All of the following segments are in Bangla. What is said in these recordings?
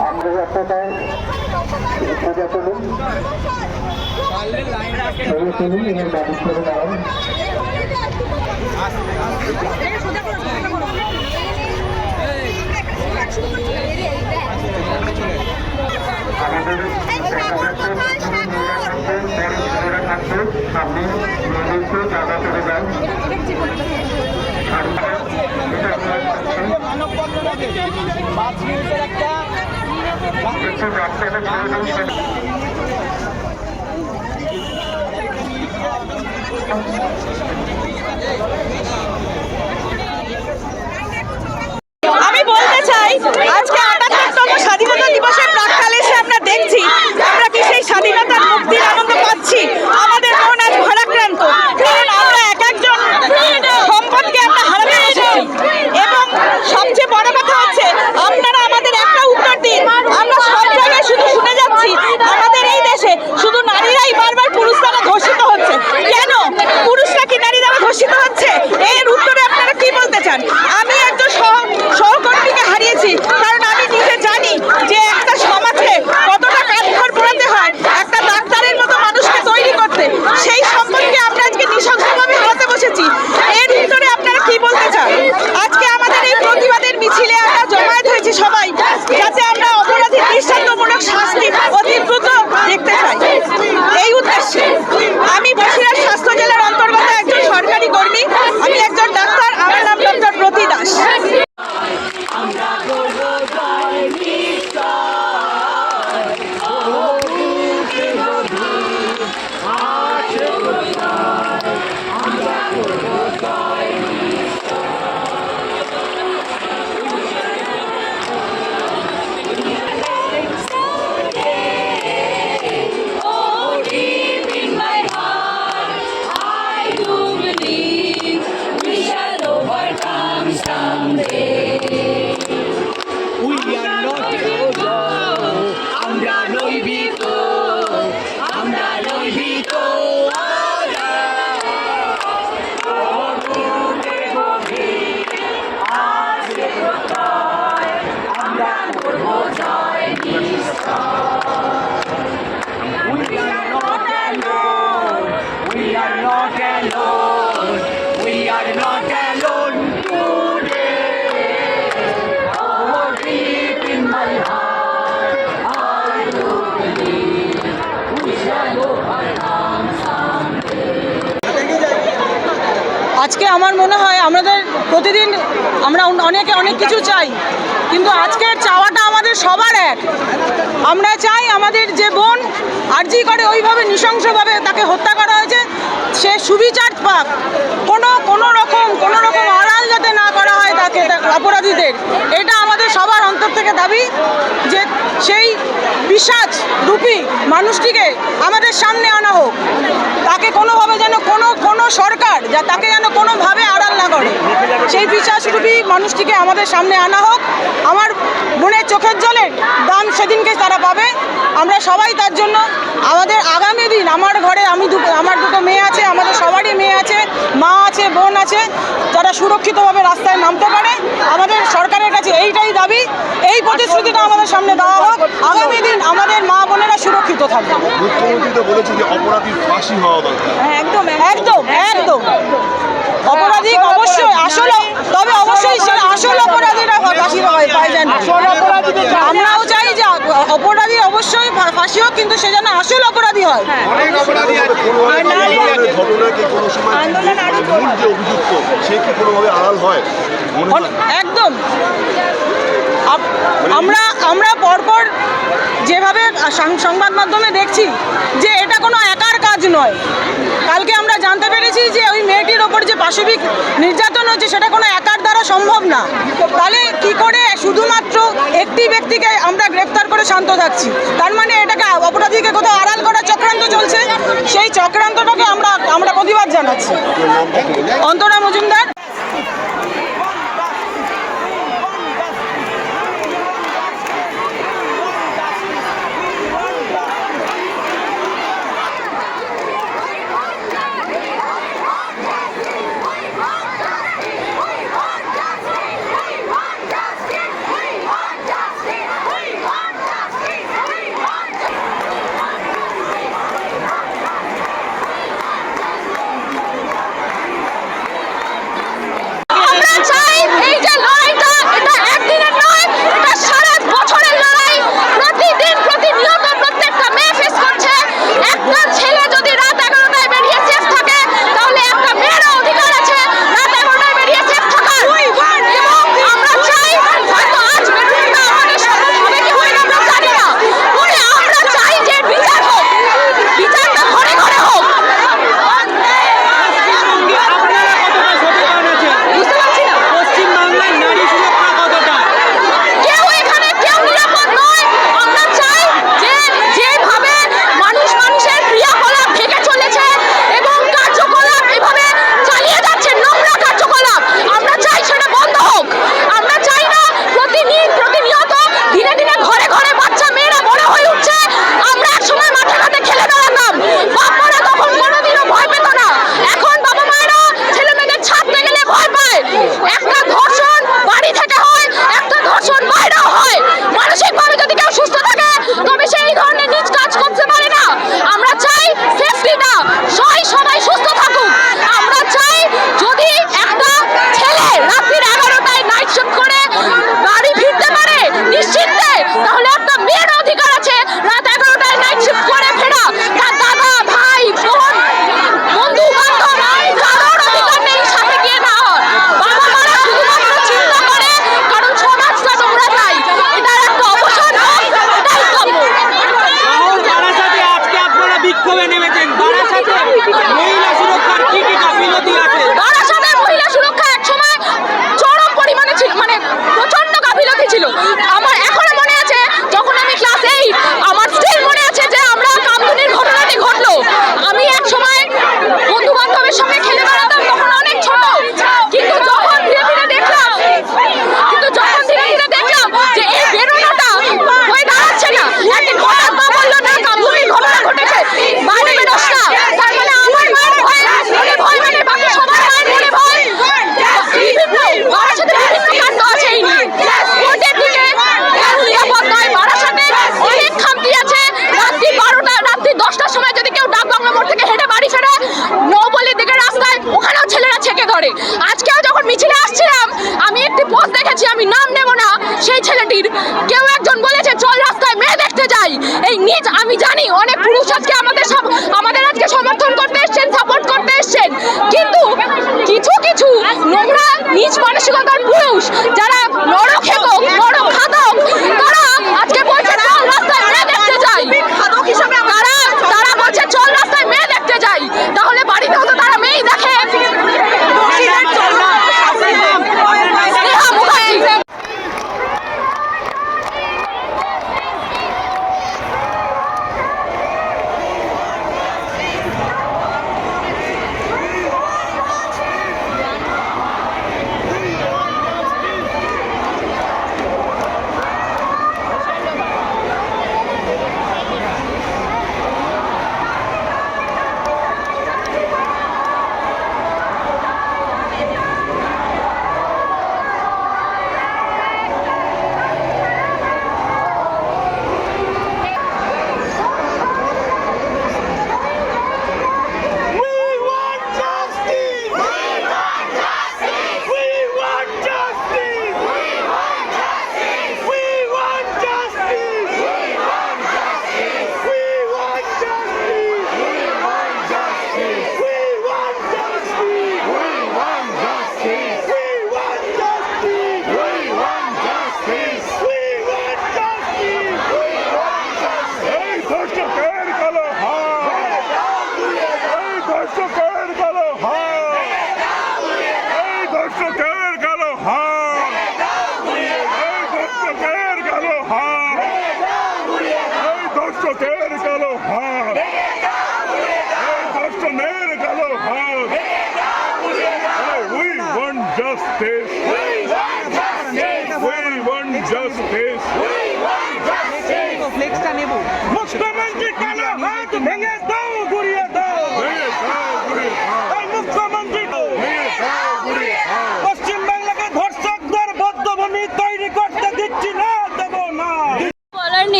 আমরা রাস্তাটায় সোজা চলুন সোজা চলুন এবার বাড়ি করে দাঁড়ান আমাদের একটু রাস্তাটা ছেড়ে দিন আমি বলতে চাই আজকে আটাত্তরতম স্বাধীনতা দিবসের প্রাককালে এসে আমরা দেখছি আমরা কি সেই স্বাধীনতার মুক্তির আনন্দ পাচ্ছি আমাদের মন আজ ভারাক্রান্ত কারণ আমরা এক একজন সম্পদকে আমরা হারাতে বসেছি এবং সবচেয়ে বড় কথা হচ্ছে আপনারা আমাদের একটা উত্তর দিন আমরা সব জায়গায় শুধু শুনে যাচ্ছি আমাদের এই দেশে শুধু নারীরাই বারবার পুরুষ দ্বারা ধর্ষিত হচ্ছে কেন পুরুষরা দ্বারা হচ্ছে। এর আজকে আমার মনে হয় আমাদের প্রতিদিন আমরা অনেকে অনেক কিছু চাই, কিন্তু আজকের চাওয়াটা আমাদের সবার এক। আমরা চাই আমাদের যে বোন আর্জি করে ওইভাবে নৃশংসভাবে তাকে হত্যা করা হয়েছে, সে সুবিচার পাক। কোনো কোনো রকম কোনো রকম আড়াল যাতে না করা হয় তাকে অপরাধীদের। এটা আমাদের সবার অন্তর থেকে দাবি যে সেই বিশ্বাস রূপী মানুষটিকে আমাদের সামনে আনা হোক। তাকে কোনোভাবে যেন কোনো কোনো সরকার যা তাকে যেন কোনোভাবে আড়াল না করে। সেই পিসাচ রূপী মানুষটিকে আমাদের সামনে আনা হোক। আমার বোনের চোখের জলের দাম সেদিনকে তারা পাবে। আমরা সবাই তার জন্য আমাদের আগামী দিন আমার ঘরে আমি আমার দুটো মেয়ে আছে, আমাদের সবারই মেয়ে আছে, মা আছে, বোন আছে যারা সুরক্ষিতভাবে রাস্তায় নামতে পারে। আমাদের সরকারের কাছে এইটাই দাবি। এই প্রতিশ্রুতিটা আমাদের সামনে দেওয়া হোক। আগামী দিন আমাদের মা বোনেরা সুরক্ষিত থাকবে। মুখ্যমন্ত্রী তো বলেছে যে অপরাধীর ফাঁসি হওয়া দরকার। একদম একদম একদম অপরাধী অবশ্যই আসল তবে অবশ্যই সে আসল অপরাধীরা ফাঁসি পায় পায় যেন আমরাও চাই যে অপরাধী অবশ্যই ফাঁসি হোক কিন্তু সে যেন আসল অপরাধী হয়। এক হয়? মনে হয় একদম। আমরা আমরা পরপর যেভাবে সংবাদ মাধ্যমে দেখছি যে এটা কোনো একার কাজ নয়। কালকে আমরা জানতে পেরেছি যে ওই মেয়েটির ওপর যে পাশবিক নির্যাতন হচ্ছে, সেটা কোনো একার দ্বারা সম্ভব না। তাহলে কি করে শুধুমাত্র একটি ব্যক্তিকে আমরা গ্রেফতার করে শান্ত থাকছি? তার মানে এটাকে অপরাধীকে কোথাও আড়াল করার চক্রান্ত চলছে? সেই চক্রান্তটাকে আমরা আমরা প্রতিবাদ জানাচ্ছি। অন্তরা মজুমদার।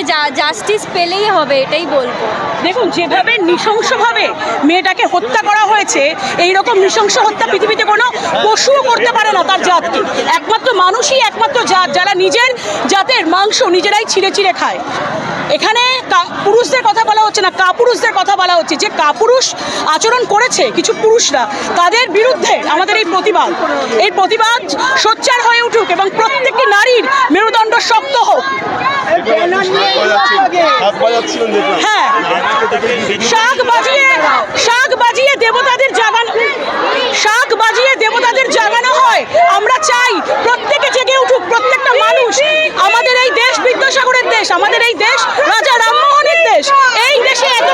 মানে যা জাস্টিস পেলেই হবে, এটাই বলব। দেখুন, যেভাবে নৃশংসভাবে মেয়েটাকে হত্যা করা হয়েছে এই রকম নৃশংস হত্যা পৃথিবীতে কোনো পশুও করতে পারে না তার জাতকে। একমাত্র মানুষই একমাত্র জাত, যারা নিজের জাতের মাংস নিজেরাই ছিঁড়ে ছিঁড়ে খায়। এখানে পুরুষদের কথা বলা হচ্ছে না, কাপুরুষদের কথা বলা হচ্ছে। যে কাপুরুষ আচরণ করেছে কিছু পুরুষরা, তাদের বিরুদ্ধে আমাদের এই প্রতিবাদ। এই প্রতিবাদ সোচ্চার হয়ে উঠুক এবং প্রত্যেকটি নারীর হ্যাঁ। দেবতাদের জাগানো বাজিয়ে দেবতাদের জাগানো হয়। আমরা চাই প্রত্যেকে জেগে উঠুক, প্রত্যেকটা মানুষ। আমাদের এই দেশ বিদ্যাসাগরের দেশ, আমাদের এই দেশ রাজা রামমোহনের দেশ। এই দেশে এত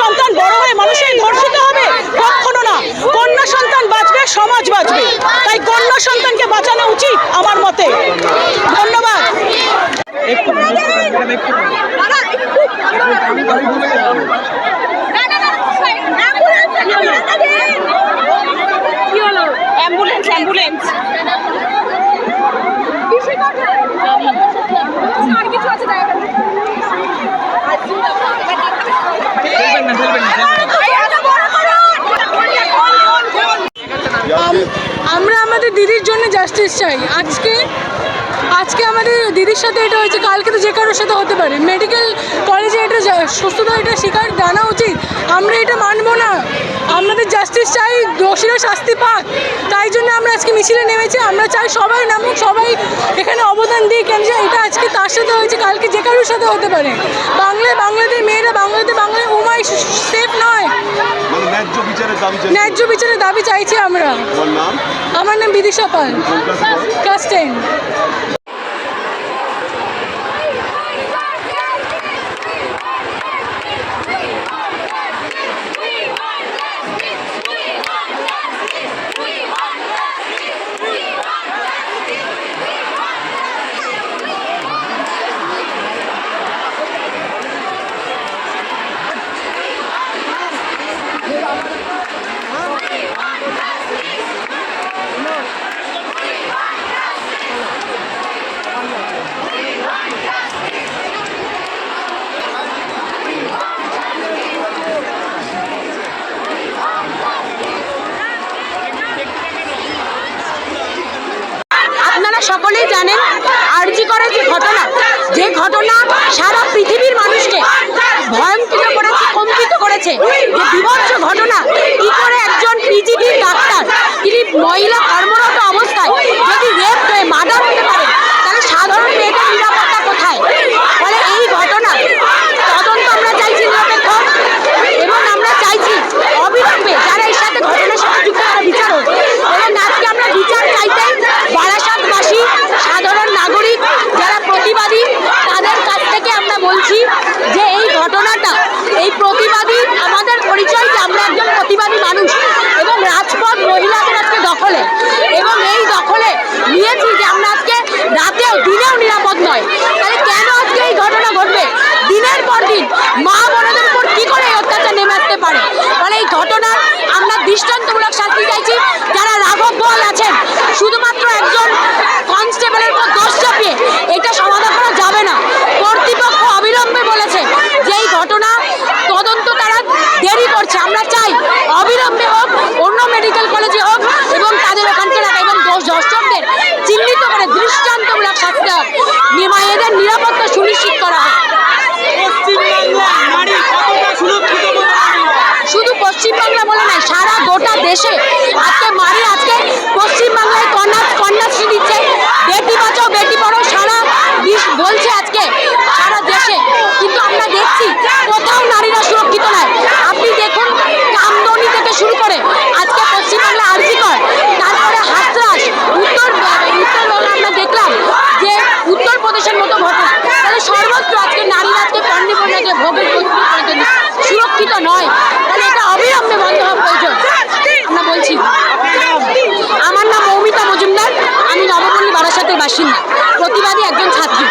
সন্তান বড় হয়ে মানুষের ধর্ষিত হবে? কখনো না। কন্যা সন্তান বাঁচবে সমাজ বাঁচবে। তাই কন্যা সন্তানকে বাঁচানো উচিত আমার মতে। ধন্যবাদ। Ambulance ambulance. আর কিছু আছে justice চাই। আজকে আজকে আমাদের দিদির সাথে এটা হয়েছে কালকে তো যে কারোর সাথে হতে পারে। মেডিকেল কলেজে এটা সুস্থতা এটা শিকার জানা উচিত। আমরা এটা মানবো না। আমাদের জাস্টিস চাই দোষীরা শাস্তি পাক। তাই জন্য আমরা আজকে মিছিলে নেমেছি। আমরা চাই সবাই নামুক সবাই এখানে অবদান দিই কেন যে এটা আজকে তার সাথে হয়েছে কালকে যে কারোর সাথে হতে পারে। বাংলায় বাংলাদেশ মেয়েরা বাংলাতে বাংলায় উমাই সেফ নয়। মানে ন্যায্য বিচারের দাবি চাইছি। আমরা। আমার নাম বিদিশা পাল? ক্লাস টেন আপনারা সকলেই জানেন আরজি করে যে ঘটনা যে ঘটনা সারা পৃথিবীর মানুষকে ভয়ঙ্কর করেছে করেছে যে বিভৎস ঘটনা। কি করে একজন পিজিডির ডাক্তার তিনি মহিলা কর্মরত অবস্থায় যদি রেপ হয়ে মার্ডার হতে পারে, তাহলে সাধারণ মেয়েটা নিরাপত্তা কোথায় ফলে এই ঘটনা তদন্ত আমরা চাইছি নিরপেক্ষ এবং আমরা চাইছি অবিলম্বে যারা এর সাথে ঘটনার সাথে যুক্ত তারা বিচার হোক এবং আজকে আমরা বিচার চাইতে বারাসাতবাসী সাধারণ নাগরিক যারা প্রতিবাদী তাদের কাছ থেকে আমরা বলছি যে এই ঘটনাটা এই প্রতিবাদী আমাদের পরিচয় যে আমরা একজন প্রতিবাদী মানুষ এবং রাজপথ মহিলাদের আজকে দখলে এবং এই দখলে নিয়েছি যে আমরা আজকে রাতেও দিনেও নিরাপদ নয় তাহলে কেন আজকে এই ঘটনা ঘটবে দিনের পর দিন মা বোনদের উপর কি করে এই অত্যাচার নেমে আসতে পারে ফলে এই ঘটনার আমরা দৃষ্টান্তমূলক শাস্তি চাইছি যারা রাঘব বল আছেন শুধুমাত্র একজন কনস্টেবলের উপর দোষ চাপিয়ে এটা সমাধান করা যাবে না কর্তৃপক্ষ অবিলম্বে বলেছে যে এই ঘটনা তদন্ত তারা দেরি করছে আমরা চাই অবিলম্বে হোক অন্য মেডিকেল কলেজে হোক এবং তাদের ওখানকার এবং দোষ দর্শকদের চিহ্নিত করে দৃষ্টান্তমূলক শাস্তি হোক নিমাইয়েদের নিরাপত্তা সুনিশ্চিত করা হয়। শুধু পশ্চিমবাংলা বলে নয় সারা গোটা দেশে আজকে মারি আজকে পশ্চিমবাংলায় কন্যা কন্যাশ্রী দিচ্ছে বেটি বাঁচাও বেটি পড়াও সারা বিশ্ব বলছে আজকে সারা দেশে কিন্তু আমরা দেখছি কোথাও নারীরা সুরক্ষিত নয় আপনি দেখুন কামদনি থেকে শুরু করে আজকে পশ্চিমবাংলা আরজি কর তারপরে হাতরাস উত্তর উত্তরবঙ্গে আমরা দেখলাম যে উত্তরপ্রদেশের মতো ঘটনা তাহলে সর্বত্র আজকে নারীরা আজকে কর্ণিপণ্যকে ভোগের প্রতিনিধি সুরক্ষিত নয় তাহলে এটা অবিলম্বে বন্ধ হওয়া প্রয়োজন আমরা বলছি আমার নাম মৌমিতা মজুমদার আমি নবপল্লী বারাসাতের বাসিন্দা। প্রতিবাদী একজন ছাত্রী।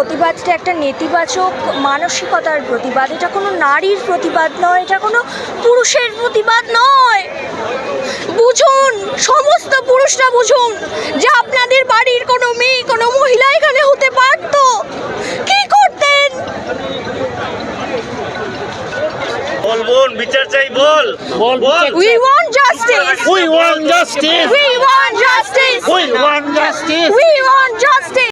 প্রতিবাদটা একটা নেতিবাচক মানসিকতার প্রতিবাদ। এটা কোনো নারীর প্রতিবাদ নয় এটা কোনো পুরুষের প্রতিবাদ নয়। বুঝুন সমস্ত পুরুষরা বুঝুন যে আপনাদের বাড়ির কোনো মেয়ে কোনো মহিলা এখানে হতে পারত। কি করতেন? বল বোন বিচার চাই বল। বল বল। We want justice we want justice we want justice we want justice we want justice